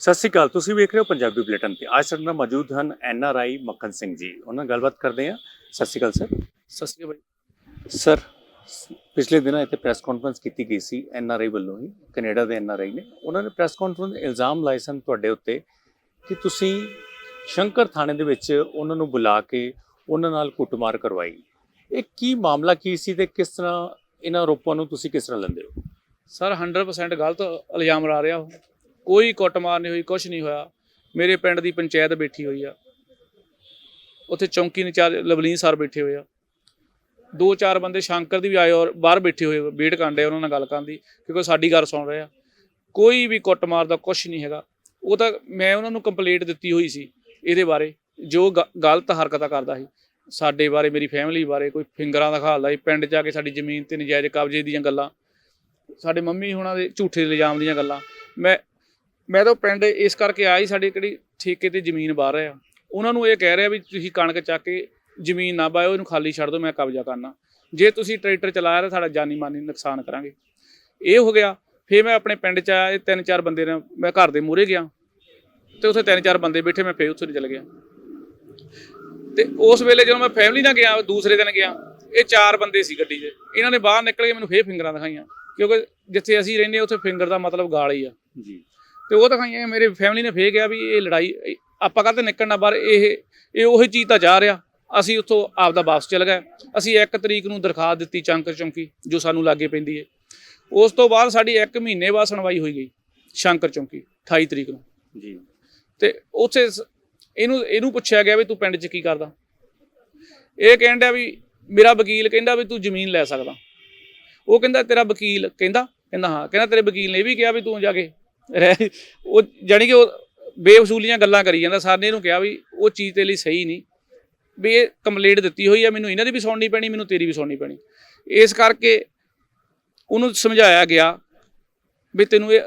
ਸਤਿ ਸ਼੍ਰੀ ਅਕਾਲ ਤੁਸੀਂ ਵੇਖ ਰਹੇ ਹੋ ਪੰਜਾਬੀ ਬੁਲੇਟਿਨ ਤੇ। ਅੱਜ ਸਾਡੇ ਨਾਲ ਮੌਜੂਦ ਹਨ N R I Makhan Singh ji. ਉਹਨਾਂ ਨਾਲ ਗੱਲਬਾਤ ਕਰਦੇ ਹਾਂ। ਸਤਿ ਸ਼੍ਰੀ ਅਕਾਲ ਸਰ। ਸਤਿ ਸ਼੍ਰੀ ਅਕਾਲ ਸਰ ਪਿਛਲੇ ਦਿਨਾਂ ਇੱਥੇ ਪ੍ਰੈਸ ਕਾਨਫਰੰਸ ਕੀਤੀ ਗਈ ਸੀ ਐਨ ਆਰ ਆਈ ਵੱਲੋਂ ਹੀ ਕੈਨੇਡਾ ਦੇ ਐਨ ਆਰ ਆਈ ਨੇ। ਉਹਨਾਂ ਨੇ ਪ੍ਰੈਸ ਕਾਨਫਰੰਸ ਇਲਜ਼ਾਮ ਲਾਏ ਸਨ ਤੁਹਾਡੇ ਉੱਤੇ ਕਿ ਤੁਸੀਂ ਸ਼ੰਕਰ ਥਾਣੇ ਦੇ ਵਿੱਚ ਉਹਨਾਂ ਨੂੰ ਬੁਲਾ ਕੇ ਉਹਨਾਂ ਨਾਲ ਕੁੱਟਮਾਰ ਕਰਵਾਈ। ਇਹ ਕੀ ਮਾਮਲਾ ਕੀ ਸੀ ਤੇ ਕਿਸ ਤਰ੍ਹਾਂ ਇਹਨਾਂ ਆਰੋਪਾਂ ਨੂੰ ਤੁਸੀਂ ਕਿਸ ਤਰ੍ਹਾਂ ਲੈਂਦੇ ਹੋ? ਸਰ 100% ਗਲਤ ਇਲਜ਼ਾਮ ਲਾ ਰਿਹਾ ਉਹ। ਕੋਈ ਕੁੱਟਮਾਰ ਨਹੀਂ ਹੋਈ ਕੁਝ ਨਹੀਂ ਹੋਇਆ। ਮੇਰੇ ਪਿੰਡ ਦੀ ਪੰਚਾਇਤ ਬੈਠੀ ਹੋਈ ਆ। ਉੱਥੇ ਚੌਂਕੀ ਇੰਚਾਰਜ ਲਵਲੀਨ ਸਰ ਬੈਠੇ ਹੋਏ ਆ। ਦੋ ਚਾਰ ਬੰਦੇ ਸ਼ੰਕਰ ਦੀ ਵੀ ਆਏ ਔਰ ਬਾਹਰ ਬੈਠੇ ਹੋਏ, ਵੇਟ ਕਰਦੇ ਉਹਨਾਂ ਨਾਲ ਗੱਲ ਕਰਨ ਦੀ, ਕਿਉਂਕਿ ਸਾਡੀ ਗੱਲ ਸੁਣ ਰਹੇ ਆ। ਕੋਈ ਵੀ ਕੁੱਟਮਾਰ ਦਾ ਕੁਝ ਨਹੀਂ ਹੈਗਾ। ਉਹ ਤਾਂ ਮੈਂ ਉਹਨਾਂ ਨੂੰ ਕੰਪਲੇਂਟ ਦਿੱਤੀ ਹੋਈ ਸੀ ਇਹਦੇ ਬਾਰੇ, ਜੋ ਗ- ਗਲਤ ਹਰਕਤਾਂ ਕਰਦਾ ਸੀ। ਸਾਡੇ ਬਾਰੇ, ਮੇਰੀ ਫੈਮਿਲੀ ਬਾਰੇ ਕੋਈ ਫਿੰਗਰਾਂ ਦਾ ਖਾਲਦਾ ਸੀ ਪਿੰਡ ਜਾ ਕੇ ਸਾਡੀ ਜ਼ਮੀਨ ਤੇ ਨਜਾਇਜ਼ ਕਬਜ਼ੇ ਦੀਆਂ ਗੱਲਾਂ। ਸਾਡੇ ਮੰਮੀ ਹੁਣਾਂ ਦੇ ਝੂਠੇ ਇਲਜ਼ਾਮ ਦੀਆਂ ਗੱਲਾਂ। ਮੈਂ ਮੈਂ ਤਾਂ ਪਿੰਡ ਇਸ ਕਰਕੇ ਆਈ ਸਾਡੀ ਕਿਹੜੀ ਠੇਕੇ ਤੇ ਜ਼ਮੀਨ ਬਾਹਰ ਆ। ਉਹਨਾਂ ਨੂੰ ਇਹ ਕਹਿ ਰਿਹਾ ਵੀ ਤੁਸੀਂ ਕਣਕ ਚੱਕ ਕੇ ਜ਼ਮੀਨ ਨਾ ਬਾਇਓ, ਇਹਨੂੰ ਖਾਲੀ ਛੱਡ ਦਿਓ, ਮੈਂ ਕਬਜ਼ਾ ਕਰਨਾ। ਜੇ ਤੁਸੀਂ ਟਰੈਕਟਰ ਚਲਾਇਆ ਤਾਂ ਸਾਡਾ ਜਾਨੀ ਮਾਨੀ ਨੁਕਸਾਨ ਕਰਾਂਗੇ। ਇਹ ਹੋ ਗਿਆ, ਫਿਰ ਮੈਂ ਆਪਣੇ ਪਿੰਡ ਚ ਆਇਆ, ਇਹ ਤਿੰਨ ਚਾਰ ਬੰਦੇ ਨੇ, ਮੈਂ ਘਰ ਦੇ ਮੂਹਰੇ ਗਿਆ। ਤੇ ਉੱਥੇ ਤਿੰਨ ਚਾਰ ਬੰਦੇ ਬੈਠੇ, ਮੈਂ ਫੇਰ ਉੱਥੇ ਚਲ ਗਿਆ। ਤੇ ਉਸ ਵੇਲੇ ਜਦੋਂ ਮੈਂ ਫੈਮਿਲੀ ਨਾਲ ਗਿਆ, ਦੂਸਰੇ ਦਿਨ ਗਿਆ, ਇਹ ਚਾਰ ਬੰਦੇ ਸੀ ਗੱਡੀ 'ਚ ਇਹਨਾਂ ਨੇ ਬਾਹਰ ਨਿਕਲ ਕੇ ਮੈਨੂੰ ਫੇਰ ਫਿੰਗਰਾਂ ਦਿਖਾਈਆਂ, ਕਿਉਂਕਿ ਜਿੱਥੇ ਅਸੀਂ ਰਹਿੰਦੇ ਉੱਥੇ ਫਿੰਗਰ ਦਾ ਮਤਲਬ ਗਾਲ ਹੀ ਆ। ਜੀ। ਤੇ ਉਹ ਦਿਖਾਈਆਂ ਮੇਰੇ ਫੈਮਿਲੀ ਨੇ ਫੇਰ ਗਿਆ ਵੀ ਇਹ ਲੜਾਈ ਆਪਾਂ ਕਾਹਤੇ ਨਿਕਲਣਾ ਬਾਹਰ? ਇਹ ਇਹ ਉਹੀ ਚੀਜ਼ ਤਾਂ ਜਾ ਰਿਹਾ। ਅਸੀਂ ਉੱਥੋਂ ਆਪਦਾ ਵਾਪਸ ਚਲ ਗਏ। ਅਸੀਂ 1 ਤਰੀਕ ਨੂੰ ਦਰਖਾਸਤ ਦਿੱਤੀ ਚੰਕਰ ਚੌਂਕੀ ਜੋ ਸਾਨੂੰ ਲਾਗੇ ਪੈਂਦੀ ਹੈ ਉਸ ਤੋਂ ਬਾਅਦ ਸਾਡੀ 1 ਮਹੀਨੇ ਬਾਅਦ ਸੁਣਵਾਈ ਹੋਈ ਗਈ ਸ਼ੰਕਰ ਚੌਂਕੀ 28 ਤਰੀਕ ਨੂੰ। ਜੀ। ਤੇ ਉੱਥੇ ਇਹਨੂੰ ਇਹਨੂੰ ਪੁੱਛਿਆ ਗਿਆ ਵੀ ਤੂੰ ਪਿੰਡ 'ਚ ਕੀ ਕਰਦਾ? ਇਹ ਕਹਿੰਦਾ ਵੀ ਮੇਰਾ ਵਕੀਲ ਕਹਿੰਦਾ ਵੀ ਤੂੰ ਜ਼ਮੀਨ ਲੈ ਸਕਦਾ। ਉਹ ਕਹਿੰਦਾ ਤੇਰਾ ਵਕੀਲ ਕਹਿੰਦਾ? ਕਹਿੰਦਾ ਹਾਂ। ਕਹਿੰਦਾ ਤੇਰੇ ਵਕੀਲ ਨੇ ਇਹ ਵੀ ਕਿਹਾ ਵੀ ਤੂੰ ਜਾ ਕੇ ਰਹਿ ਉਹ ਜਾਣੀ ਕਿ ਉਹ ਬੇਵਸੂਲੀਆਂ ਗੱਲਾਂ ਕਰੀ ਜਾਂਦਾ ਸਾਨੇ ਇਹਨੂੰ ਕਿਹਾ ਵੀ ਉਹ ਚੀਜ਼ ਤੇਰੇ ਲਈ ਸਹੀ ਨਹੀਂ, ਵੀ ਇਹ ਕੰਪਲੇਂਟ ਦਿੱਤੀ ਹੋਈ ਆ, ਮੈਨੂੰ ਇਹਨਾਂ ਦੀ ਵੀ ਸੁਣਨੀ ਪੈਣੀ, ਮੈਨੂੰ ਤੇਰੀ ਵੀ ਸੁਣਨੀ ਪੈਣੀ। ਇਸ ਕਰਕੇ ਉਹਨੂੰ ਸਮਝਾਇਆ ਗਿਆ ਵੀ ਤੈਨੂੰ ਇਹ,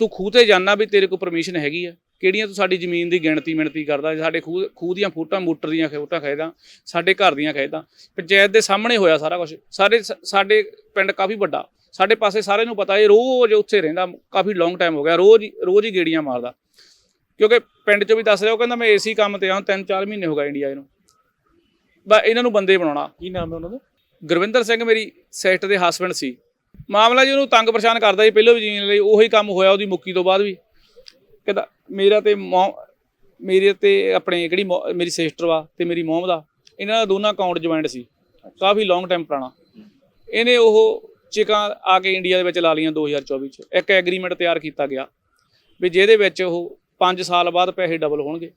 ਤੂੰ ਖੂਹ ਤੇ ਜਾਣਾ ਵੀ ਤੇਰੇ ਕੋਲ ਪਰਮਿਸ਼ਨ ਹੈਗੀ ਆ। ਕਿਹੜੀਆਂ ਤੂੰ ਸਾਡੀ ਜ਼ਮੀਨ ਦੀ ਗਿਣਤੀ ਮਿਣਤੀ ਕਰਦਾ, ਸਾਡੇ ਖੂਹ ਖੂਹ ਦੀਆਂ ਫੋਟਾਂ, ਮੋਟਰ ਦੀਆਂ ਫੋਟਾਂ ਖੇਦਾ ਸਾਡੇ ਘਰ ਦੀਆਂ ਖੇਦਾ ਪੰਚਾਇਤ ਦੇ ਸਾਹਮਣੇ ਹੋਇਆ ਸਾਰਾ ਕੁਝ ਸਾਡੇ ਸਾਡੇ ਪਿੰਡ ਕਾਫੀ ਵੱਡਾ। ਸਾਡੇ ਪਾਸੇ ਸਾਰੇ ਨੂੰ ਪਤਾ ਇਹ ਰੋਜ਼ ਉੱਥੇ ਰਹਿੰਦਾ ਕਾਫੀ ਲੌਂਗ ਟਾਈਮ ਹੋ ਗਿਆ ਰੋਜ਼ ਰੋਜ਼ ਹੀ ਗੇੜੀਆਂ ਮਾਰਦਾ। ਕਿਉਂਕਿ ਪਿੰਡ 'ਚੋਂ ਵੀ ਦੱਸ ਰਿਹਾ ਉਹ ਕਹਿੰਦਾ ਮੈਂ ਏਸੀ ਕੰਮ ਤੇ ਆਂ ਤਿੰਨ ਚਾਰ ਮਹੀਨੇ ਹੋ ਗਏ ਇੰਡੀਆ ਨੂੰ। ਬਸ ਇਹਨਾਂ ਨੂੰ ਬੰਦੇ ਬਣਾਉਣਾ। ਕੀ ਨਾਮ ਹੈ ਉਹਨਾਂ ਦਾ? ਗੁਰਵਿੰਦਰ ਸਿੰਘ ਮੇਰੀ ਸੈਕਟਰ ਦੇ ਹਸਬੰਡ ਸੀ। ਮਾਮਲਾ ਜੀ ਉਹਨੂੰ ਤੰਗ ਪਰੇਸ਼ਾਨ ਕਰਦਾ ਸੀ ਪਹਿਲਾਂ ਵੀ ਜੀਣ ਲਈ ਉਹੀ ਕੰਮ ਹੋਇਆ ਉਹਦੀ ਮੁੱਕੀ ਤੋਂ ਬਾਅਦ ਵੀ। ਕਹਿੰਦਾ ਮੇਰਾ ਤੇ ਮੇਰੇ ਤੇ ਆਪਣੇ ਕਿਹੜੀ ਮੇਰੀ ਸਿਸਟਰ ਵਾ ਤੇ ਮੇਰੀ ਮੋਮ ਦਾ ਇਹਨਾਂ ਦਾ ਦੋਨਾਂ ਅਕਾਊਂਟ ਜੁਆਇੰਟ ਸੀ। ਕਾਫੀ ਲੌਂਗ ਟਾਈਮ ਪੁਰਾਣਾ। ਇਹਨੇ ਉਹ ਚਿਕਾਂ ਆ ਕੇ ਇੰਡੀਆ ਦੇ ਵਿੱਚ ਲਾ ਲਈਆਂ 2024 ਚ। ਇੱਕ ਐਗਰੀਮੈਂਟ ਤਿਆਰ ਕੀਤਾ ਗਿਆ ਵੀ ਜਿਹਦੇ ਵਿੱਚ ਉਹ 5 ਸਾਲ ਬਾਅਦ ਪੈਸੇ ਡਬਲ ਹੋਣਗੇ।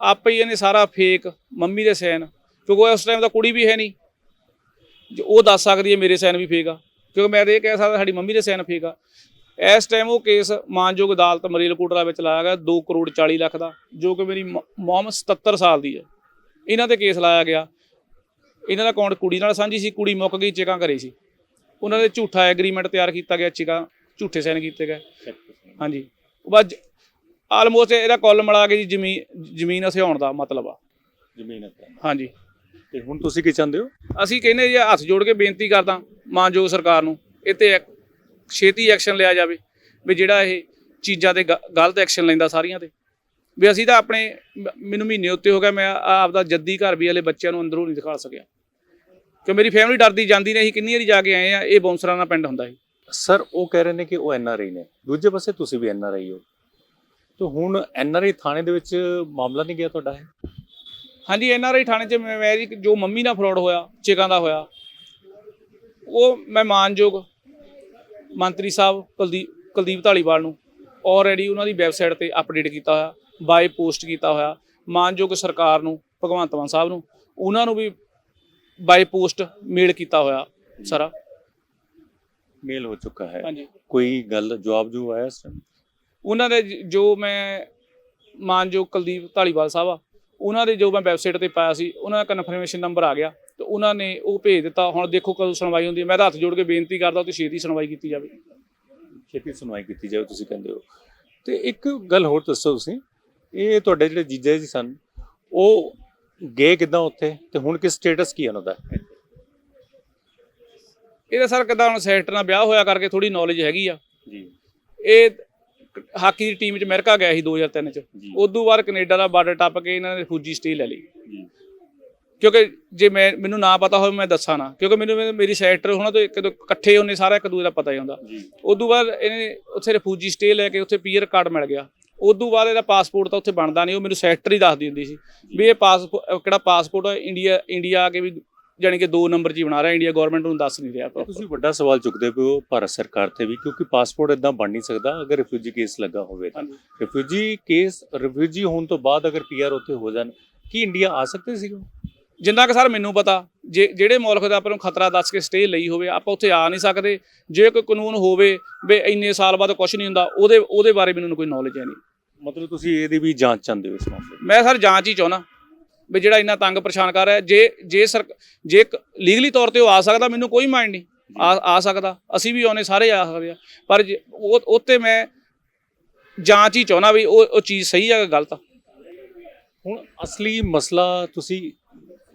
ਆਪੇ ਹੀ ਇਹਨੇ ਸਾਰਾ ਫੇਕ, ਮੰਮੀ ਦੇ ਸਾਈਨ ਕਿਉਂਕਿ ਉਸ ਟਾਈਮ ਤਾਂ ਕੁੜੀ ਵੀ ਹੈ ਨਹੀਂ। ਜੋ ਉਹ ਦੱਸ ਸਕਦੀ ਹੈ ਮੇਰੇ ਸਾਈਨ ਵੀ ਫੇਕ ਆ। ਕਿਉਂਕਿ ਮੈਂ ਤਾਂ ਇਹ ਕਹਿ ਸਕਦਾ ਸਾਡੀ ਮੰਮੀ ਦੇ ਸਾਈਨ ਫੇਕ ਆ। ਇਸ ਟਾਈਮ ਉਹ ਕੇਸ ਮਾਨਯੋਗ ਅਦਾਲਤ ਮਰੇਲਕੋਟਲਾ ਵਿੱਚ ਲਾਇਆ ਗਿਆ 2 ਕਰੋੜ 40 ਲੱਖ ਦਾ, ਜੋ ਕਿ ਮੇਰੀ ਮ- ਮੌਮ 77 ਸਾਲ ਦੀ ਹੈ। ਇਹਨਾਂ ਤੇ ਕੇਸ ਲਾਇਆ ਗਿਆ। ਇਹਨਾਂ ਦਾ ਅਕਾਊਂਟ ਕੁੜੀ ਨਾਲ ਸਾਂਝੀ ਸੀ, ਕੁੜੀ ਮੁੱਕ ਗਈ, ਚੇਕਾਂ ਘਰੇ ਸੀ। ਉਹਨਾਂ ਦੇ ਝੂਠਾ ਐਗਰੀਮੈਂਟ ਤਿਆਰ ਕੀਤਾ ਗਿਆ ਚੇਕਾਂ ਝੂਠੇ ਸਾਈਨ ਕੀਤੇ ਗਏ। ਹਾਂਜੀ। ਉਹ ਬਾਅਦ ਆਲਮੋਸਟ ਇਹਦਾ ਕੁੱਲ ਮਿਲਾ ਕੇ ਜੀ ਜ਼ਮੀਨ ਜ਼ਮੀਨ ਹਥਿਆਉਣ ਦਾ ਮਤਲਬ ਆ। ਜ਼ਮੀਨ ਹਾਂਜੀ। ਤੇ ਹੁਣ ਤੁਸੀਂ ਕੀ ਚਾਹੁੰਦੇ ਹੋ? ਅਸੀਂ ਕਹਿੰਦੇ ਜੀ ਹੱਥ ਜੋੜ ਕੇ ਬੇਨਤੀ ਕਰਦਾ ਮਾਨਯੋਗ ਸਰਕਾਰ ਨੂੰ ਇਹ ਤੇ ਇੱਕ ਛੇਤੀ ਐਕਸ਼ਨ ਲਿਆ ਜਾਵੇ ਵੀ ਜਿਹੜਾ ਇਹ ਚੀਜ਼ਾਂ ਤੇ ਗਲਤ ਐਕਸ਼ਨ ਲੈਂਦਾ ਸਾਰੀਆਂ ਤੇ। ਵੀ ਅਸੀਂ ਤਾਂ ਆਪਣੇ ਮੈਨੂੰ ਮਹੀਨੇ ਉੱਤੇ ਹੋ ਗਿਆ ਮੈਂ ਆਪਦਾ ਜੱਦੀ ਘਰ ਵੀ ਹਲੇ ਬੱਚਿਆਂ ਨੂੰ ਅੰਦਰੋਂ ਨਹੀਂ ਦਿਖਾ ਸਕਿਆ। ਕਿ ਮੇਰੀ ਫੈਮਿਲੀ ਡਰਦੀ ਜਾਂਦੀ ਨਹੀਂ ਅਸੀਂ ਕਿੰਨੀ ਵਾਰੀ ਜਾ ਕੇ ਆਏ ਆ ਇਹ ਬੌਂਸਰਾਂ ਦਾ ਪਿੰਡ ਹੁੰਦਾ ਸੀ। ਸਰ ਉਹ ਕਹਿ ਰਹੇ ਨੇ ਕਿ ਉਹ ਐਨ ਆਰ ਆਈ ਨੇ। ਦੂਜੇ ਪਾਸੇ ਤੁਸੀਂ ਵੀ ਐਨ ਆਰ ਆਈ ਹੋ। ਤੇ ਹੁਣ ਐਨ ਆਰ ਆਈ ਥਾਣੇ ਦੇ ਵਿੱਚ ਮਾਮਲਾ ਨਹੀਂ ਗਿਆ ਤੁਹਾਡਾ ਹੈ ਹਾਂਜੀ ਐਨ ਆਰ ਆਈ ਥਾਣੇ 'ਚ ਮੈਂ ਜੀ ਜੋ ਮੰਮੀ ਨਾਲ ਫਰਾਡ ਹੋਇਆ ਚੇਕਾਂ ਦਾ ਹੋਇਆ ਉਹ ਮੈਂ ਮਾਨਯੋਗ ਮੰਤਰੀ ਸਾਹਿਬ ਕੁਲਦੀਪ ਕੁਲਦੀਪ ਢਾਲੀਵਾਲ ਨੂੰ ਆਲਰੇਡੀ ਉਹਨਾਂ ਦੀ ਵੈਬਸਾਈਟ ਤੇ ਅਪਡੇਟ ਕੀਤਾ ਹੋਇਆ ਬਾਈ ਪੋਸਟ ਕੀਤਾ ਹੋਇਆ ਮਾਨਯੋਗ ਸਰਕਾਰ ਨੂੰ ਭਗਵੰਤ ਮਾਨ ਸਾਹਿਬ ਨੂੰ ਉਹਨਾਂ ਨੂੰ ਵੀ ਬਾਈ ਪੋਸਟ ਮੇਲ ਕੀਤਾ ਹੋਇਆ ਸਾਰਾ। ਮੇਲ ਹੋ ਚੁੱਕਾ ਹੈ। ਹਾਂਜੀ। ਕੋਈ ਗੱਲ ਜਵਾਬ ਜੋ ਆਇਆ time? ਉਹਨਾਂ ਦੇ ਜ- ਮੈਂ ਮਾਨਯੋਗ ਕੁਲਦੀਪ ਢਾਲੀਵਾਲ ਸਾਹਿਬ ਆ ਉਹਨਾਂ ਦੇ ਜੋ ਮੈਂ ਵੈਬਸਾਈਟ ਤੇ ਪਾਇਆ ਸੀ ਉਹਨਾਂ ਦਾ ਕਨਫਰਮੇਸ਼ਨ ਨੰਬਰ ਆ ਗਿਆ ਤੇ ਉਹਨਾਂ ਨੇ ਉਹ ਭੇਜ ਦਿੱਤਾ ਹੁਣ ਦੇਖੋ ਕਦੋਂ ਸੁਣਵਾਈ ਹੁੰਦੀ ਹੈ। ਮੈਂ ਤਾਂ ਹੱਥ ਜੋੜ ਕੇ ਬੇਨਤੀ ਕਰਦਾ ਕਿ ਛੇਤੀ ਸੁਣਵਾਈ ਕੀਤੀ ਜਾਵੇ। ਛੇਤੀ ਸੁਣਵਾਈ ਕੀਤੀ ਜਾਵੇ ਤੁਸੀਂ ਕਹਿੰਦੇ ਹੋ। ਤੇ ਇੱਕ ਗੱਲ ਹੋਰ ਦੱਸੋ ਤੁਸੀਂ ਇਹ ਤੁਹਾਡੇ ਜਿਹੜੇ ਜੀਜਾ ਜੀ ਸਨ ਉਹ ਗਏ ਕਿਦਾਂ ਉੱਥੇ ਤੇ ਹੁਣ ਕਿਸ ਸਟੇਟਸ ਕੀ ਹੈ ਉਹਨਾਂ ਦਾ? ਇਹਦਾ ਸਰ ਕਿਦਾਂ ਹੁਣ ਸੈਕਟਰ ਨਾਲ ਵਿਆਹ ਹੋਇਆ ਕਰਕੇ ਥੋੜੀ ਨੌਲੇਜ ਹੈਗੀ ਆ। ਜੀ। ਇਹ ਹਾਕੀ ਦੀ ਟੀਮ 'ਚ ਅਮਰੀਕਾ ਗਿਆ ਸੀ 2003 ਚ। ਉਦੋਂ ਬਾਅਦ ਕੈਨੇਡਾ ਦਾ ਬਾਰਡਰ ਟੱਪ ਕੇ ਇਹਨਾਂ ਨੇ ਫੌਜੀ ਸਟੇ ਲੈ ਲਈ। ਕਿਉਂਕਿ ਜੇ ਮੈਂ ਮੈਨੂੰ ਨਾ ਪਤਾ ਹੋਵੇ ਮੈਂ ਦੱਸਾਂ ਨਾ। ਕਿਉਂਕਿ ਮੈਨੂੰ ਮੇਰੀ ਸੈਕਟਰ ਹੋਣਾ ਤੋਂ ਕਦੋਂ ਇਕੱਠੇ ਹੁੰਨੇ ਸਾਰਾ ਇੱਕ ਦੂਜੇ ਦਾ ਪਤਾ ਹੀ ਹੁੰਦਾ। ਉਦੋਂ ਬਾਅਦ ਇਹਨੇ ਉੱਥੇ ਰਿਫਿਊਜੀ ਸਟੇ ਲੈ ਕੇ ਉੱਥੇ ਪੀਆਰ ਕਾਰਡ ਮਿਲ ਗਿਆ। ਉਦੋਂ ਬਾਅਦ ਇਹਦਾ ਪਾਸਪੋਰਟ ਤਾਂ ਉੱਥੇ ਬਣਦਾ ਨਹੀਂ ਉਹ ਮੈਨੂੰ ਸੈਕਟਰ ਦੱਸਦੀ ਹੁੰਦੀ ਸੀ ਵੀ ਇਹ ਪਾਸਪੋਰਟ ਕਿਹੜਾ ਪਾਸਪੋਰਟ ਹੈ ਇੰਡੀਆ ਇੰਡੀਆ ਆ ਕੇ ਵੀ ਜਾਣੀ ਕਿ ਦੋ ਨੰਬਰ ਹੀ ਬਣਾ ਰਿਹਾ ਇੰਡੀਆ ਗਵਰਨਮੈਂਟ ਨੂੰ ਦੱਸ ਨਹੀਂ ਰਿਹਾ। ਤੁਸੀਂ ਵੱਡਾ ਸਵਾਲ ਚੁੱਕਦੇ ਹੋ ਭਾਰਤ ਸਰਕਾਰ ਤੇ ਵੀ ਕਿਉਂਕਿ ਪਾਸਪੋਰਟ ਇਦਾਂ ਬਣ ਨਹੀਂ ਸਕਦਾ ਅਗਰ ਰਿਫਿਊਜੀ ਕੇਸ ਲੱਗਾ ਹੋਵੇ ਤਾਂ। ਰਿਫਿਊਜੀ ਕੇਸ ਰਿਫਿਊਜੀ ਹੋਣ ਤੋਂ ਬਾਅਦ ਅਗਰ ਪੀਆਰ ਉੱਥੇ ਹੋ ਜਾਣ ਕੀ ਇੰਡੀਆ ਆ ਸਕਦੇ ਸੀ? ਜਿੰਨਾ ਕਿ ਸਰ ਮੈਨੂੰ ਪਤਾ ਜੇ ਜਿਹੜੇ ਮੁਲਕ ਦਾ ਆਪਾਂ ਨੂੰ ਖਤਰਾ ਦੱਸ ਕੇ ਸਟੇ ਲਈ ਹੋਵੇ ਆਪਾਂ ਉੱਥੇ ਆ ਨਹੀਂ ਸਕਦੇ ਜੇ ਕੋਈ ਕਾਨੂੰਨ ਹੋਵੇ ਵੀ ਇੰਨੇ ਸਾਲ ਬਾਅਦ ਕੁਝ ਨਹੀਂ ਹੁੰਦਾ ਉਹਦੇ ਉਹਦੇ ਬਾਰੇ ਮੈਨੂੰ ਕੋਈ ਨੌਲੇਜ ਹੈ ਨਹੀਂ ਮਤਲਬ ਤੁਸੀਂ ਇਹਦੀ ਵੀ ਜਾਂਚ ਚਾਹੁੰਦੇ ਹੋ ਇਸ ਮਾਮਲੇ ਮੈਂ ਸਰ ਜਾਂਚ ਹੀ ਚਾਹੁੰਦਾ ਵੀ ਜਿਹੜਾ ਇੰਨਾ ਤੰਗ ਪਰੇਸ਼ਾਨ ਕਰ ਰਿਹਾ ਜੇ ਜੇ ਸਰ ਜੇ ਲੀਗਲੀ ਤੌਰ ਤੇ ਉਹ ਆ ਸਕਦਾ ਮੈਨੂੰ ਕੋਈ ਮਾਈਂਡ ਨਹੀਂ। ਆ ਆ ਸਕਦਾ। ਅਸੀਂ ਵੀ ਆਉਨੇ ਸਾਰੇ ਆ ਸਕਦੇ ਆ। ਪਰ ਜੇ ਉਹ ਉੱਤੇ ਮੈਂ ਜਾਂਚ ਹੀ ਚਾਹੁੰਦਾ ਵੀ ਉਹ ਉਹ ਚੀਜ਼ ਸਹੀ ਆ ਕਿ ਗਲਤ ਆ। ਹੁਣ ਅਸਲੀ ਮਸਲਾ ਤੁਸੀਂ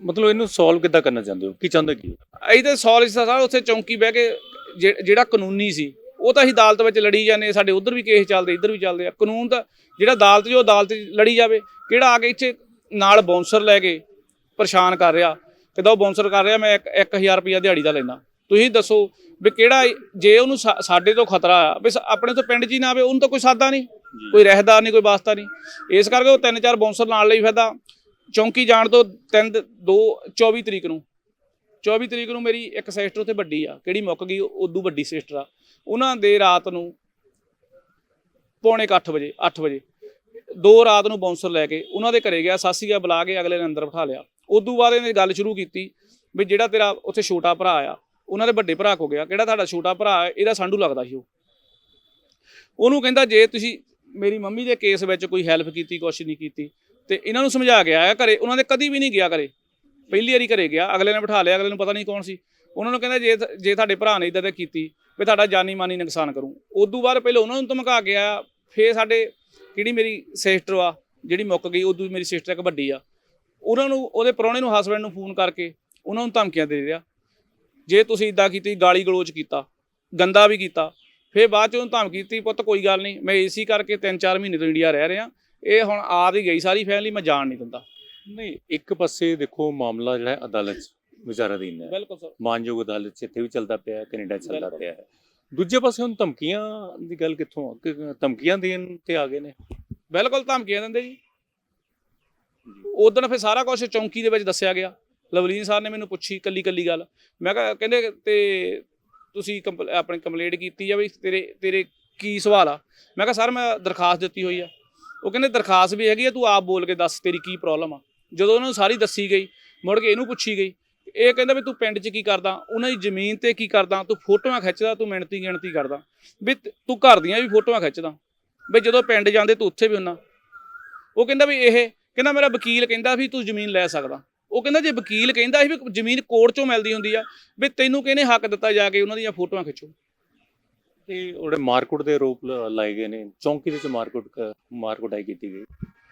ਮਤਲਬ ਇਹਨੂੰ ਸੋਲਵ ਕਿੱਦਾਂ ਕਰਨਾ ਚਾਹੁੰਦੇ ਹੋ? ਕੀ ਚਾਹੁੰਦੇ ਕੀ ਹੋ? ਤਾਂ ਸੌਲਿਜ ਸਰ ਉੱਥੇ ਚੌਂਕੀ ਬਹਿ ਕੇ ਜੇ- ਜਿਹੜਾ ਕਾਨੂੰਨੀ ਸੀ ਉਹ ਤਾਂ ਅਸੀਂ ਅਦਾਲਤ ਵਿੱਚ ਲੜੀ ਜਾਂਦੇ ਸਾਡੇ ਉਧਰ ਵੀ ਕੇਸ ਚੱਲਦੇ ਇੱਧਰ ਵੀ ਚੱਲਦੇ ਆ। ਕਾਨੂੰਨ ਤਾਂ ਜਿਹੜਾ ਅਦਾਲਤ ਜੋ ਅਦਾਲਤ ਲੜੀ ਜਾਵੇ ਕਿਹੜਾ ਆ ਕੇ ਇੱਥੇ ਨਾਲ ਬਾਉਂਸਰ ਲੈ ਕੇ ਪਰੇਸ਼ਾਨ ਕਰ ਰਿਹਾ। ਕਿਦਾ ਉਹ ਬਾਉਂਸਰ ਕਰ ਰਿਹਾ ਮੈਂ 1000 ਰੁਪਇਆ ਦਿਹਾੜੀ ਦਾ ਲੈਣਾ ਤੁਸੀਂ ਦੱਸੋ ਵੀ ਕਿਹੜਾ ਜੇ ਉਹਨੂੰ ਸਾਡੇ ਤੋਂ ਖਤਰਾ ਆ ਵੀ ਆਪਣੇ ਤੋਂ ਪਿੰਡ ਹੀ ਨਾ ਆਵੇ ਉਹਨੂੰ ਤਾਂ ਕੋਈ ਸਾਦਾ ਨਹੀਂ ਕੋਈ ਰਹਿਦਾਰ ਨਹੀਂ ਕੋਈ ਵਾਸਤਾ ਨਹੀਂ। ਇਸ ਕਰਕੇ ਉਹ ਤਿੰਨ ਚਾਰ ਬਾਉਂਸਰ ਨਾਲ ਲਈ ਫਿਰਦਾ। ਚੌਂਕੀ ਜਾਣ ਤੋਂ ਤਿੰਨ ਦੋ 24 ਤਰੀਕ ਨੂੰ। 24 ਤਰੀਕ ਨੂੰ ਮੇਰੀ ਇੱਕ ਸਿਸਟਰ ਉੱਥੇ ਵੱਡੀ ਆ ਕਿਹੜੀ ਮੁੱਕ ਗਈ ਉਦੋਂ ਵੱਡੀ ਸਿਸਟਰ ਆ। ਉਹਨਾਂ ਦੇ ਰਾਤ ਨੂੰ ਪੌਣੇ 8 ਵਜੇ 8 ਵਜੇ। ਦੋ ਰਾਤ ਨੂੰ ਬਾਉਂਸਰ ਲੈ ਕੇ ਉਹਨਾਂ ਦੇ ਘਰੇ ਗਿਆ, ਸਾਸੀ ਬੁਲਾ ਕੇ ਅਗਲੇ ਨੇ ਅੰਦਰ ਬਿਠਾ ਲਿਆ। ਉਦੋਂ ਬਾਅਦ ਇਹਨੇ ਗੱਲ ਸ਼ੁਰੂ ਕੀਤੀ ਵੀ ਜਿਹੜਾ ਤੇਰਾ ਉੱਥੇ ਛੋਟਾ ਭਰਾ ਆ, ਉਹਨਾਂ ਦੇ ਵੱਡੇ ਭਰਾ ਕੋ ਗਿਆ। ਕਿਹੜਾ ਤੁਹਾਡਾ ਛੋਟਾ ਭਰਾ ਹੈ ਇਹਦਾ ਸਾਂਢੂ ਲੱਗਦਾ ਸੀ ਉਹ। ਉਹਨੂੰ ਕਹਿੰਦਾ, ਜੇ ਤੁਸੀਂ ਮੇਰੀ ਮੰਮੀ ਦੇ ਕੇਸ ਵਿੱਚ ਕੋਈ ਹੈਲਪ ਕੀਤੀ, ਕੁਛ ਨਹੀਂ ਕੀਤੀ, ਤੇ ਇਹਨਾਂ ਨੂੰ ਸਮਝਾ ਕੇ ਆਇਆ ਘਰੇ। ਉਹਨਾਂ ਦੇ ਕਦੀ ਵੀ ਨਹੀਂ ਗਿਆ ਘਰੇ। ਪਹਿਲੀ ਵਾਰੀ ਘਰੇ ਗਿਆ, ਅਗਲੇ ਨੇ ਬਿਠਾ ਲਿਆ, ਅਗਲੇ ਨੂੰ ਪਤਾ ਨਹੀਂ ਕੌਣ ਸੀ। ਉਹਨਾਂ ਨੂੰ ਕਹਿੰਦਾ, ਜੇ ਜੇ ਤੁਹਾਡੇ ਭਰਾ ਨੇ ਇਦਾਂ ਦਾ ਕੀਤੀ ਵੀ ਤੁਹਾਡਾ ਜਾਨੀ ਮਾਨੀ ਨੁਕਸਾਨ ਕਰੂੰ। ਉਦੋਂ ਬਾਅਦ ਪਹਿਲਾਂ ਉਹਨਾਂ ਨੂੰ ਧਮਕਾ ਕੇ ਆਇਆ, ਫੇਰ ਸਾਡੇ ਜਿਹੜੀ ਮੇਰੀ ਸਿਸਟਰ ਆ, ਜਿਹੜੀ ਮੁੱਕ ਗਈ, ਉਦੋਂ ਮੇਰੀ ਸਿਸਟਰ ਇੱਕ ਵੱਡੀ ਆ। ਉਹਨਾਂ ਨੂੰ, ਉਹਦੇ ਪ੍ਰਾਹੁਣੇ ਨੂੰ ਹਸਬੰਡ ਨੂੰ ਫੋਨ ਕਰਕੇ ਉਹਨਾਂ ਨੂੰ ਧਮਕੀਆਂ ਦੇ ਰਿਹਾ। ਜੇ ਤੁਸੀਂ ਇਦਾਂ ਕੀਤੀ, ਗਾਲੀ ਗਲੋਚ ਕੀਤਾ, ਗੰਦਾ ਵੀ ਕੀਤਾ, ਫੇਰ ਬਾਅਦ ਚ ਉਹਨੂੰ ਧਮਕੀ ਦਿੱਤੀ, ਪੁੱਤ, ਕੋਈ ਗੱਲ ਨਹੀਂ, ਮੈਂ ਏਸੀ ਕਰਕੇ 3-4 ਮਹੀਨੇ ਤੋਂ ਇੰਡੀਆ ਰਹਿ ਰਿਹਾ। ਇਹ ਹੁਣ ਆ ਹੀ ਗਈ, ਸਾਰੀ ਫੈਮਿਲੀ ਮੈਂ ਜਾਣ ਨਹੀਂ ਦਿੰਦਾ। ਨਹੀਂ, ਇੱਕ ਪਾਸੇ ਦੇਖੋ, ਮਾਮਲਾ ਜਿਹੜਾ ਹੈ ਅਦਾਲਤ 'ਚ ਵਿਚਾਰਾਧੀਨ ਹੈ ਬਿਲਕੁਲ ਸਰ। ਮਾਨਯੋਗ ਅਦਾਲਤ 'ਚ ਇੱਥੇ ਵੀ ਚੱਲਦਾ ਪਿਆ ਹੈ ਕੈਨੇਡਾ 'ਚ ਚੱਲਦਾ। ਪਿਆ। ਹੈ ਦੂਜੇ ਪਾਸੇ ਹੁਣ ਧਮਕੀਆਂ ਦੀ ਗੱਲ ਕਿੱਥੋਂ? ਕਿ ਧਮਕੀਆਂ ਦੇਣ ਤੇ ਆ ਗਏ ਨੇ। ਬਿਲਕੁਲ ਧਮਕੀਆਂ ਦਿੰਦੇ ਜੀ। ਉਦੋਂ ਫਿਰ ਸਾਰਾ ਕੁਝ ਚੌਂਕੀ ਦੇ ਵਿੱਚ ਦੱਸਿਆ ਗਿਆ। ਲਵਲੀਨ ਸਾਹਿਬ ਨੇ ਮੈਨੂੰ ਪੁੱਛੀ ਕੱਲੀ ਕੱਲੀ ਗੱਲ। ਮੈਂ ਕਿਹਾ ਕਹਿੰਦੇ ਤੇ ਤੁਸੀਂ ਆਪਣੀ ਕੰਪਲੇਂਟ ਕੀਤੀ ਆ ਵੀ ਤੇਰੇ ਤੇਰੇ ਕੀ ਸਵਾਲ ਆ? ਮੈਂ ਕਿਹਾ ਸਰ ਮੈਂ ਦਰਖਾਸਤ ਦਿੱਤੀ ਹੋਈ ਆ। ਉਹ ਕਹਿੰਦੇ ਦਰਖਾਸਤ ਵੀ ਹੈਗੀ ਆ ਤੂੰ ਆਪ ਬੋਲ ਕੇ ਦੱਸ ਤੇਰੀ ਕੀ ਪ੍ਰੋਬਲਮ ਆ? ਜਦੋਂ ਉਹਨਾਂ ਨੂੰ ਸਾਰੀ ਦੱਸੀ ਗਈ ਮੁੜ ਕੇ ਇਹਨੂੰ ਪੁੱਛੀ ਗਈ ਇਹ ਕਹਿੰਦਾ ਵੀ ਤੂੰ ਪਿੰਡ 'ਚ ਕੀ ਕਰਦਾ? ਉਹਨਾਂ ਦੀ ਜ਼ਮੀਨ ਤੇ ਕੀ ਕਰਦਾ? ਤੂੰ ਫੋਟੋਆਂ ਖਿੱਚਦਾ ਤੂੰ ਮਿਹਨਤੀ ਗਿਣਤੀ ਕਰਦਾ। ਵੀ ਤ- ਘਰ ਦੀਆਂ ਵੀ ਫੋਟੋਆਂ ਖਿੱਚਦਾ। ਵੀ ਜਦੋਂ ਪਿੰਡ ਜਾਂਦੇ ਤੂੰ ਉੱਥੇ ਵੀ ਹੁੰਨਾ। ਉਹ ਕਹਿੰਦਾ ਵੀ ਇਹ ਕਹਿੰਦਾ ਮੇਰਾ ਵਕੀਲ ਕਹਿੰਦਾ ਵੀ ਤੂੰ ਜ਼ਮੀਨ ਲੈ ਸਕਦਾ। ਉਹ ਕਹਿੰਦਾ ਜੇ ਵਕੀਲ ਕਹਿੰਦਾ ਸੀ ਵੀ ਜ਼ਮੀਨ ਕੋਰਟ ਚੋਂ ਮਿਲਦੀ ਹੁੰਦੀ ਆ ਵੀ ਤੈਨੂੰ ਕਿਹਨੇ ਹੱਕ ਦਿੱਤਾ ਜਾ ਕੇ ਉਹਨਾਂ ਦੀਆਂ ਫੋਟੋਆਂ ਖਿੱਚੋ? ਤੇ ਉਹਦੇ ਮਾਰਕੁੱਟ ਦੇ ਆਰੋਪ ਲ- ਲਾਏ ਗਏ ਨੇ। ਚੌਂਕੀ ਦੇ ਵਿੱਚ ਮਾਰਕੁੱਟ ਮਾਰਕੁਟਾਈ ਕੀਤੀ ਗਈ।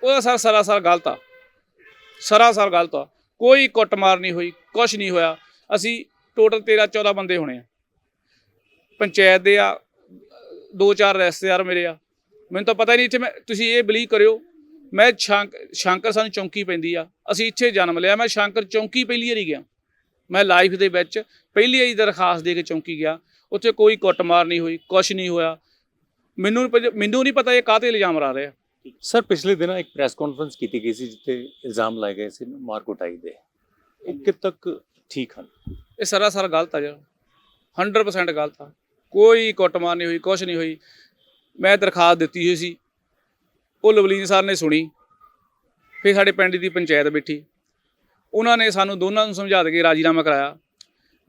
ਉਹਦਾ ਸਰ ਸਰਾਸਰ ਗਲਤ ਆ। ਸਰਾਸਰ ਗਲਤ ਆ। ਕੋਈ ਕੁੱਟਮਾਰ ਨਹੀਂ ਹੋਈ ਕੁਝ ਨਹੀਂ ਹੋਇਆ। ਅਸੀਂ ਟੋਟਲ 13 14 ਬੰਦੇ ਹੋਣੇ ਆ। ਪੰਚਾਇਤ ਦੇ ਆ, ਦੋ ਚਾਰ ਰਿਸ਼ਤੇਦਾਰ ਮੇਰੇ ਆ। ਮੈਨੂੰ ਤਾਂ ਪਤਾ ਹੀ ਨਹੀਂ ਇੱਥੇ ਮੈਂ ਤੁਸੀਂ ਇਹ ਬਲੀਵ ਕਰਿਓ, ਮੈਂ ਸ਼ੰਕ ਸ਼ੰਕਰ ਸਾਨੂੰ ਚੌਂਕੀ ਪੈਂਦੀ ਆ। ਅਸੀਂ ਇੱਥੇ ਜਨਮ ਲਿਆ, ਮੈਂ ਸ਼ੰਕਰ ਚੌਂਕੀ ਪਹਿਲੀ ਵਾਰੀ ਗਿਆ। ਮੈਂ ਲਾਈਫ ਦੇ ਵਿੱਚ ਪਹਿਲੀ ਵਾਰੀ ਦਰਖਾਸਤ ਦੇ ਕੇ ਚੌਂਕੀ ਗਿਆ। ਉੱਥੇ ਕੋਈ ਕੁੱਟਮਾਰ ਨਹੀਂ ਹੋਈ ਕੁਝ ਨਹੀਂ ਹੋਇਆ। ਮੈਨੂੰ ਮੈਨੂੰ ਨਹੀਂ ਪਤਾ ਇਹ ਕਾਹਤੇ ਇਲਜ਼ਾਮ ਲਾ ਰਹੇ ਆ। ਸਰ, ਪਿਛਲੇ ਦਿਨਾਂ ਇੱਕ ਪ੍ਰੈਸ ਕਾਨਫਰੰਸ ਕੀਤੀ ਗਈ ਸੀ ਜਿੱਥੇ ਇਲਜ਼ਾਮ ਲਾਏ ਗਏ ਸੀ ਮਾਰਕੁਟਾਈ ਦੇ। ਉਹ ਕਿੱਦ ਤੱਕ ਠੀਕ ਹਨ? ਇਹ ਸਰਾਸਰ ਗਲਤ ਆ ਜੀ। 100% ਗਲਤ ਆ। ਕੋਈ ਕੁੱਟਮਾਰ ਨਹੀਂ ਹੋਈ, ਕੁਛ ਨਹੀਂ ਹੋਈ। ਮੈਂ ਦਰਖਾਸਤ ਦਿੱਤੀ ਹੋਈ ਸੀ। ਉਹ ਲਵਲੀਨ ਸਰ ਨੇ ਸੁਣੀ। ਫਿਰ ਸਾਡੇ ਪਿੰਡ ਦੀ ਪੰਚਾਇਤ ਬੈਠੀ। ਉਹਨਾਂ ਨੇ ਸਾਨੂੰ ਦੋਨਾਂ ਨੂੰ ਸਮਝਾ ਦੇ ਕੇ ਰਾਜੀਨਾਮਾ ਕਰਾਇਆ।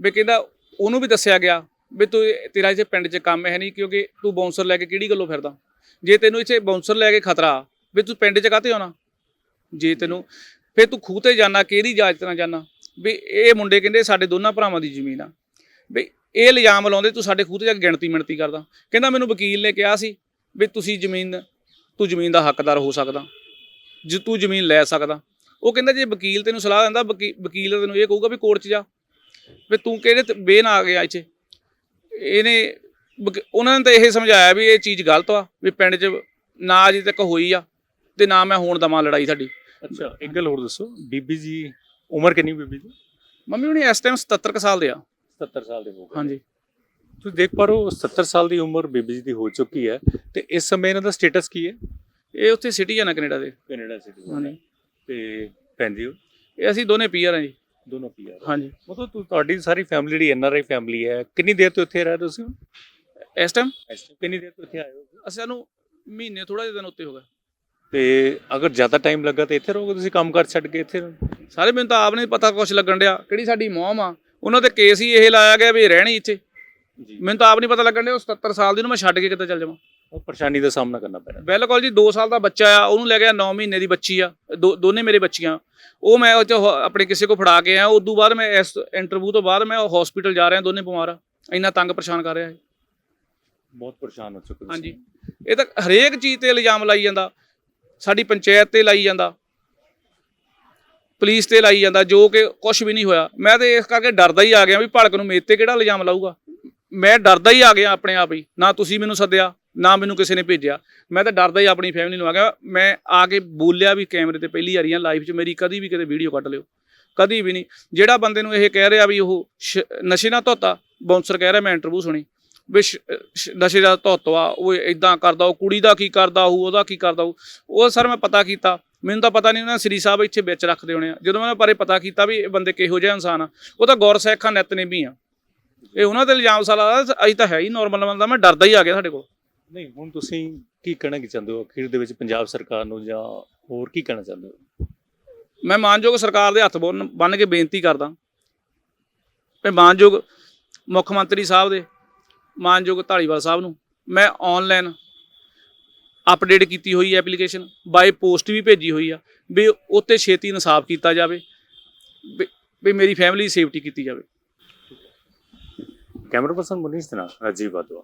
ਵੀ ਕਹਿੰਦਾ ਉਹਨੂੰ ਵੀ ਦੱਸਿਆ ਗਿਆ ਵੀ ਤੂੰ ਤੇਰਾ ਇੱਥੇ ਪਿੰਡ 'ਚ ਕੰਮ ਹੈ ਨਹੀਂ ਕਿਉਂਕਿ ਤੂੰ ਬਾਉਂਸਰ ਲੈ ਕੇ ਕਿਹੜੀ ਗੱਲੋਂ ਫਿਰਦਾ? ਜੇ ਤੈਨੂੰ ਇੱਥੇ ਬਾਉਂਸਰ ਲੈ ਕੇ ਖਤਰਾ, ਵੀ ਤੂੰ ਪਿੰਡ 'ਚ ਕਾਹਤੇ ਆਉਣਾ? ਜੇ ਤੈਨੂੰ, ਫਿਰ ਤੂੰ ਖੂਹ ਤੇ ਜਾਣਾ ਕਿਹਦੀ ਇਜਾਜ਼ਤ ਨਾਲ ਜਾਣਾ ਵੀ ਇਹ ਮੁੰਡੇ ਕਹਿੰਦੇ ਸਾਡੇ ਦੋਨਾਂ ਭਰਾਵਾਂ ਦੀ ਜ਼ਮੀਨ ਆ। ਵੀ ਇਹ ਇਲਜ਼ਾਮ ਲਾਉਂਦੇ ਤੂੰ ਸਾਡੇ ਖੂਹ ਤੇ ਜਾ ਕੇ ਗਿਣਤੀ ਮਿਣਤੀ ਕਰਦਾ। ਕਹਿੰਦਾ ਮੈਨੂੰ ਵਕੀਲ ਨੇ ਕਿਹਾ ਸੀ ਵੀ ਤੁਸੀਂ ਜ਼ਮੀਨ, ਤੂੰ ਜ਼ਮੀਨ ਦਾ ਹੱਕਦਾਰ ਹੋ ਸਕਦਾ। ਜੇ ਤੂੰ ਜ਼ਮੀਨ ਲੈ ਸਕਦਾ। ਉਹ ਕਹਿੰਦਾ ਜੇ ਵਕੀਲ ਤੈਨੂੰ ਸਲਾਹ ਦਿੰਦਾ, ਵਕੀ- ਵਕੀਲ ਤੈਨੂੰ ਇਹ ਕਹੂਗਾ ਵੀ ਕੋਰਟ 'ਚ ਜਾ। ਵੀ ਤੂੰ ਕਿਹੜੇ ਬੇਨ ਆ ਗਿਆ ਇੱਥੇ। ਇਹਨੇ ਉਹਨਾਂ ਨੇ ਤਾਂ ਇਹ ਸਮਝਾਇਆ ਵੀ ਇਹ ਚੀਜ਼ ਗਲਤ ਆ ਵੀ ਪਿੰਡ 'ਚ ਨਾ ਅਜੇ ਤੱਕ ਹੋਈ ਆ ਤੇ ਨਾ ਮੈਂ ਹੋਣ ਦਵਾਂ ਲੜਾਈ ਸਾਡੀ। ਅੱਛਾ ਇੱਕ ਗੱਲ ਹੋਰ ਦੱਸੋ ਬੀਬੀ ਜੀ ਉਮਰ ਕਿੰਨੀ ਬੀਬੀ ਦੀ? ਮੰਮੀ ਹੁਣੀ ਇਸ ਟਾਈਮ 77 ਕੁ ਸਾਲ ਦੇ ਆ। 70 ਸਾਲ ਦੇ ਹੋ ਗਏ। ਹਾਂਜੀ। ਤੁਸੀਂ ਦੇਖ ਪਾ ਰਹੇ ਹੋ 70 ਸਾਲ ਦੀ ਉਮਰ ਬੀਬੀ ਜੀ ਦੀ ਹੋ ਚੁੱਕੀ ਹੈ ਤੇ ਇਸ ਸਮੇਂ ਇਹਨਾਂ ਦਾ ਸਟੇਟਸ ਕੀ ਹੈ? ਇਹ ਉੱਥੇ ਸਿਟੀਜ਼ਨ ਆ ਕੈਨੇਡਾ ਦੇ। ਕੈਨੇਡਾ ਸਿਟੀਜ਼ਨ ਹਾਂਜੀ। ਤੇ ਭੈਣ ਜੀ ਇਹ ਅਸੀਂ ਦੋਨੇ ਪੀਆਰ ਆ ਜੀ। ਦੋਨੋਂ ਪੀਆਰ ਹਾਂਜੀ। ਮਤਲਬ ਤੁਹਾਡੀ ਸਾਰੀ ਫੈਮਿਲੀ ਜਿਹੜੀ ਐਨਆਰਆਈ ਫੈਮਿਲੀ ਹੈ ਕਿੰਨੀ ਦੇਰ ਤੋਂ ਇੱਥੇ ਰਹਿ ਰਹੇ ਹੋ ਤੁਸੀਂ ਇਸ ਟਾਈਮ ਕਿੰਨੀ ਦੇਰ ਤੋਂ ਇੱਥੇ ਆਏ ਹੋ ਅਸੀਂ ਸਾਨੂੰ ਮਹੀਨੇ ਥੋੜਾ ਜਿਹਾ ਦਿਨ ਉੱਤੇ ਹੋ ਗਿਆ ਤੇ ਅਗਰ ਜ਼ਿਆਦਾ ਟਾਈਮ ਲੱਗਾ ਤਾਂ ਇੱਥੇ ਰਹੋਗੇ ਤੁਸੀਂ ਕੰਮ ਕਰ ਛੱਡ ਕੇ ਇੱਥੇ? ਸਾਰੇ ਮੈਨੂੰ ਤਾਂ ਆਪ ਨਹੀਂ ਪਤਾ ਕੁਝ ਲੱਗਣ ਡਿਆ ਕਿਹੜੀ ਸਾਡੀ ਮੌਮ ਆ। ਉਹਨਾਂ ਤੇ ਕੇਸ ਹੀ ਇਹ ਲਾਇਆ ਗਿਆ ਵੀ ਰਹਿਣੀ ਇੱਥੇ। ਜੀ। ਮੈਨੂੰ ਤਾਂ ਆਪ ਨਹੀਂ ਪਤਾ ਲੱਗਣ ਡਿਆ ਉਹ 77 ਸਾਲ ਦੀ ਨੂੰ ਮੈਂ ਛੱਡ ਕੇ ਕਿੱਥੇ ਚੱਲ ਜਾਵਾਂ। ਉਹ ਪਰੇਸ਼ਾਨੀ ਦਾ ਸਾਹਮਣਾ ਕਰਨਾ ਪੈ ਰਿਹਾ ਬਿਲਕੁਲ ਜੀ 2 ਸਾਲ ਦਾ ਬੱਚਾ ਆ ਉਹਨੂੰ ਲੈ ਗਿਆ 9 ਮਹੀਨੇ ਦੀ ਬੱਚੀ ਆ ਦੋਨੇ ਮੇਰੇ ਬੱਚੀਆਂ। ਉਹ ਮੈਂ ਆਪਣੇ ਕਿਸੇ ਕੋ ਫੜਾ ਕੇ ਆਇਆ ਉਦੋਂ ਬਾਅਦ ਮੈਂ ਇਸ ਇੰਟਰਵਿਊ ਤੋਂ ਬਾਅਦ ਮੈਂ ਹਸਪੀਟਲ ਜਾ ਰਿਹਾ ਦੋਨੇ ਬਿਮਾਰ ਆ। ਇੰਨਾ ਤੰਗ ਪਰੇਸ਼ਾਨ ਕਰ ਰਿਹਾ ਹੈ ਬਹੁਤ ਪਰੇਸ਼ਾਨ ਹੋ ਚੁੱਕੇ ਤੁਸੀਂ। ਹਾਂਜੀ। ਇਹ ਤਾਂ ਹਰੇਕ ਚੀਜ਼ ਤੇ ਇਲਜ਼ਾਮ ਲਾਈ ਜਾਂਦਾ। ਸਾਡੀ ਪੰਚਾਇਤ ਤੇ ਲਾਈ ਜਾਂਦਾ। ਪੁਲਿਸ ਤੇ ਲਾਈ ਜਾਂਦਾ, ਜੋ ਕਿ ਕੁਝ ਵੀ ਨਹੀਂ ਹੋਇਆ। ਮੈਂ ਤੇ ਇਸ ਕਰਕੇ ਡਰਦਾ ਹੀ ਆ ਗਿਆ ਵੀ ਭਲਕ ਨੂੰ ਮੇਰੇ ਤੇ ਕਿਹੜਾ ਇਲਜ਼ਾਮ ਲਾਊਗਾ? ਮੈਂ ਡਰਦਾ ਹੀ ਆ ਗਿਆ ਆਪਣੇ ਆਪ ਹੀ। ਨਾ ਤੁਸੀਂ ਮੈਨੂੰ ਸੱਦਿਆ, ਨਾ ਮੈਨੂੰ ਕਿਸੇ ਨੇ ਭੇਜਿਆ। ਮੈਂ ਤਾਂ ਡਰਦਾ ਹੀ ਆਪਣੀ ਫੈਮਿਲੀ ਨੂੰ ਆ ਗਿਆ। ਮੈਂ ਆ ਕੇ ਬੋਲਿਆ ਵੀ ਕੈਮਰੇ ਤੇ ਪਹਿਲੀ ਵਾਰੀ ਆ ਲਾਈਫ 'ਚ ਮੇਰੀ ਕਦੀ ਵੀ ਕਿਤੇ ਵੀਡੀਓ ਕੱਢ ਲਿਓ। ਕਦੀ ਵੀ ਨਹੀਂ। ਜਿਹੜਾ ਬੰਦੇ ਨੂੰ ਇਹ ਕਹਿ ਰਿਹਾ ਵੀ ਉਹ ਸ਼- ਨਸ਼ੇ ਨਾਲ ਧੋਤਾ ਬਾਉਂਸਰ ਕਹਿ ਰਿਹਾ ਮੈਂ ਇੰਟਰਵਿਊ ਸੁਣੀ। ਵੀ ਨਸ਼ੇ ਦਾ ਧੋਤਵਾ ਉਹ ਇਦਾਂ ਕਰਦਾ ਉਹ ਕੁੜੀ ਦਾ ਕੀ ਕਰਦਾ ਉਹ ਉਹਦਾ ਕੀ ਕਰਦਾ ਉਹ ਸਰ ਮੈਂ ਪਤਾ ਕੀਤਾ। ਮੈਨੂੰ ਤਾਂ ਪਤਾ ਨਹੀਂ ਉਹਨਾਂ ਸ੍ਰੀ ਸਾਹਿਬ ਇੱਥੇ ਵਿੱਚ ਰੱਖਦੇ ਹੋਣੇ ਆ। ਜਦੋਂ ਮੈਂ ਪਰੇ ਪਤਾ ਕੀਤਾ ਵੀ ਇਹ ਬੰਦੇ ਕਿਹੋ ਜਿਹੇ ਇਨਸਾਨ ਆ ਉਹ ਤਾਂ ਗੁਰਸਿੱਖਾਂ ਨਿਤਨੇਮੀ ਆ। ਇਹ ਉਹਨਾਂ ਤੇ ਇਲਜ਼ਾਮ ਸਾਲਾ ਅਸੀਂ ਤਾਂ ਹੈ ਹੀ ਨਾਰਮਲ ਬੰਦਾ ਮੈਂ ਡਰਦਾ ਹੀ ਆ ਗਿਆ ਸਾਡੇ ਕੋਲ। ਨਹੀਂ ਹੁਣ ਤੁਸੀਂ ਕੀ ਕਹਿਣਾ ਚਾਹੁੰਦੇ ਹੋ? ਅਖੀਰ ਦੇ ਵਿੱਚ ਪੰਜਾਬ ਸਰਕਾਰ ਨੂੰ ਜਾਂ ਹੋਰ ਕੀ ਕਹਿਣਾ ਚਾਹੁੰਦੇ ਹੋ? ਮੈਂ ਮਾਨਯੋਗ ਸਰਕਾਰ ਦੇ ਹੱਥ ਬੰਨ ਕੇ ਬੇਨਤੀ ਕਰਦਾ। ਵੀ ਮਾਨਯੋਗ ਮੁੱਖ ਮੰਤਰੀ ਸਾਹਿਬ ਦੇ ਮਾਨਯੋਗ ਢਾਲੀਵਾਲ ਸਾਹਿਬ ਨੂੰ ਮੈਂ ਆਨਲਾਈਨ ਅਪਡੇਟ ਕੀਤੀ ਹੋਈ ਐਪਲੀਕੇਸ਼ਨ ਬਾਈ ਪੋਸਟ ਵੀ ਭੇਜੀ ਹੋਈ ਆ, ਵੀ ਉੱਤੇ ਛੇਤੀ ਇਨਸਾਫ ਕੀਤਾ ਜਾਵੇ, ਵੀ- ਵੀ ਮੇਰੀ ਫੈਮਿਲੀ ਦੀ ਸੇਫਟੀ ਕੀਤੀ ਜਾਵੇ। ਕੈਮਰਾ ਪਰਸਨ ਮੁਨੀਸ਼ ਦੇ ਰਾਜੀਵ ਬਾਦਵਾ